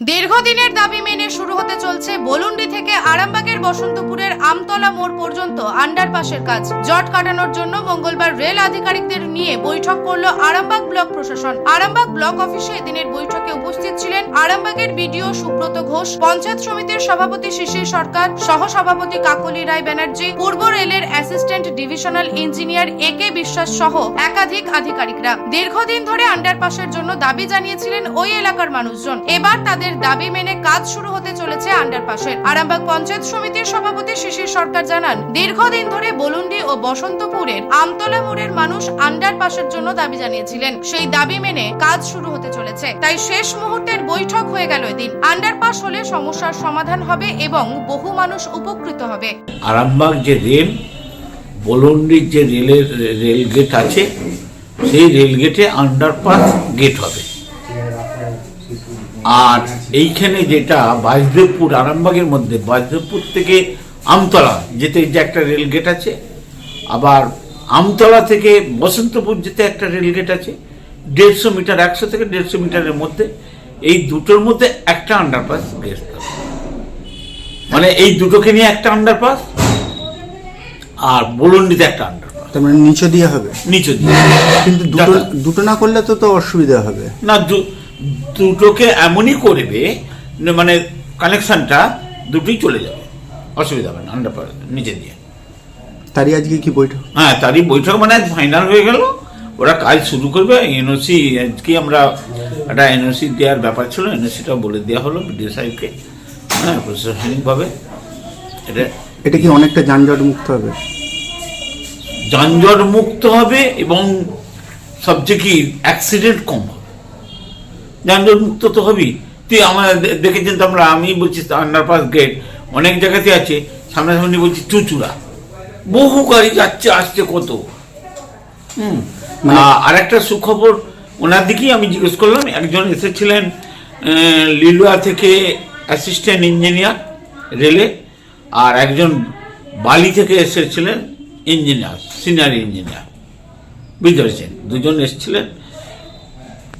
দীর্ঘদিনের দাবি মেনে শুরু হতে চলছে বলুন্ডি থেকে আরামবাগের বসন্তপুরের আমতলা মোড় পর্যন্ত আন্ডারপাসের কাজ। জট কাটানোর জন্য মঙ্গলবার রেল আধিকারিকদের নিয়ে বৈঠক করল আরামবাগ ব্লক প্রশাসন। আরামবাগ ব্লক অফিসে এদিনের বৈঠকে উপস্থিত ছিলেন আরামবাগের বিডিও সুব্রত ঘোষ, পঞ্চায়েত সমিতির সভাপতি শিশির সরকার সহ সভাপতি কাকলি রায় ব্যানার্জি, পূর্ব রেলের assistant divisional engineer A K Biswas সহ একাধিক আধিকারিকরা। দীর্ঘদিন ধরে আন্ডারপাসের জন্য দাবি জানিয়েছিলেন ওই এলাকার মানুষজন। এবার তাদের দাবি মেনে কাজ শুরু হতে চলেছে আন্ডারপাসের আরামবাগ পঞ্চায়েত সমিতির সভাপতি শিশির সরকার জানান, দীর্ঘদিন ধরে বলুন্ডি ও বসন্তপুরের আমতলা মোড়ের মানুষ আন্ডারপাসের জন্য দাবি জানিয়েছিলেন। সেই দাবি মেনে কাজ শুরু হতে চলেছে। তাই শেষ মুহূর্তের বৈঠক হয়ে গেল এদিন। আন্ডারপাস হলে সমস্যার সমাধান হবে এবং বহু মানুষ উপকৃত হবে। আরামবাগ যে রেল বলন্ডির যে রেলের রেল গেট আছে, সেই রেল গেটে আন্ডারপাস গেট হবে। আর এইখানে যেটা বাসদেবপুর আরামবাগের মধ্যে বাসদেবপুর থেকে আমতলা যেতে যে একটা রেল গেট আছে আবার আমতলা থেকে বসন্তপুর যেতে একটা রেল গেট আছে দেড়শো মিটার একশো থেকে দেড়শো মিটারের মধ্যে এই দুটোর মধ্যে একটা আন্ডারপাস হবে মানে এই দুটোকে নিয়ে একটা আন্ডারপাস আর বলন্ডিতে একটা আন্ডারপাস তার মানে নিচে দিয়ে হবে? নিচে দিয়ে। কিন্তু দুটো দুটো না করলে তো তো অসুবিধা হবে। না দু- দুটোকে এমনই করবে মানে কানেকশনটা দুটোই চলে যাবে। অসুবিধা হবে না আন্ডারপাস নিচে দিয়ে। তারই আজকে কি বৈঠক? হ্যাঁ তারই বৈঠক মানে ফাইনাল হয়ে গেল। ওরা কাজ শুরু করবে এনওসি আজকে আমরা একটা এনওসি দেওয়ার ব্যাপার ছিল এনওসিটা বলে দেওয়া হলো বিডিও সাহেবকে। হ্যাঁ প্রশাসনিকভাবে এটা এটা কি অনেকটা যানজট মুক্ত হবে? যানজট মুক্ত হবে এবং সবচেয়ে কি অ্যাক্সিডেন্ট কম হবে। যানজট মুক্ত তো হবেই তুই আমার দেখেছেন তো আমরা আমি বলছি আন্ডারপাস গেট অনেক জায়গাতে আছে সামনাসামনি বলছি চুচুড়া। বহু গাড়ি যাচ্ছে আসছে কত? হুম। মানে- আর একটা সুখবর ওনার দিকেই আমি জিজ্ঞেস করলাম একজন এসেছিলেন লিলুয়া থেকে অ্যাসিস্ট্যান্ট ইঞ্জিনিয়ার রেলে আর একজন বালি থেকে এসেছিলেন ইঞ্জিনিয়ার সিনিয়র ইঞ্জিনিয়ার বুঝতে পেরেছেন? দুজন এসেছিলেন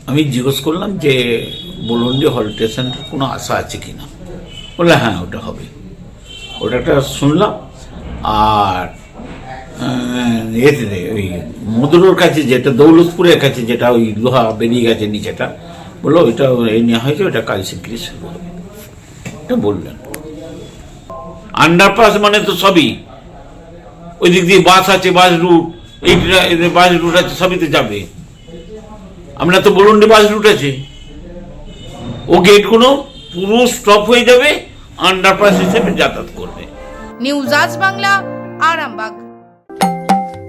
আমি জিজ্ঞেস করলাম যে বলুন্ডি হল স্টেশনের কোনো আশা আছে কি না? বললে হ্যাঁ ওটা হবে। ওটা একটা শুনলাম, আর এতে ওই মধুরোর কাছে যেটা, দৌলতপুরের কাছে যেটা, ওই লোহা বেরিয়ে গেছে নিচেটা, বলল, ওইটা এই নেওয়া হয়েছে ওটা কাল শিগগিরই শুরু হবে। এটা বললেন। আন্ডারপাস মানে তো সবই। ওই দিক দিয়ে বাস আছে, বাস রুট এই বাস রুট আছে, সবই তো যাবে। আমরা তো বলুন বাস রুট আছে ও গেটগুলো পুরো স্টপ হয়ে যাবে আন্ডারপাস হিসেবে যাতায়াত করবে। নিউজ আজ বাংলা আরামবাগ।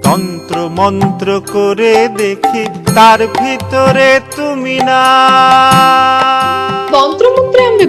তন্ত্র মন্ত্র করে দেখি তার ভিতরে তুমি না।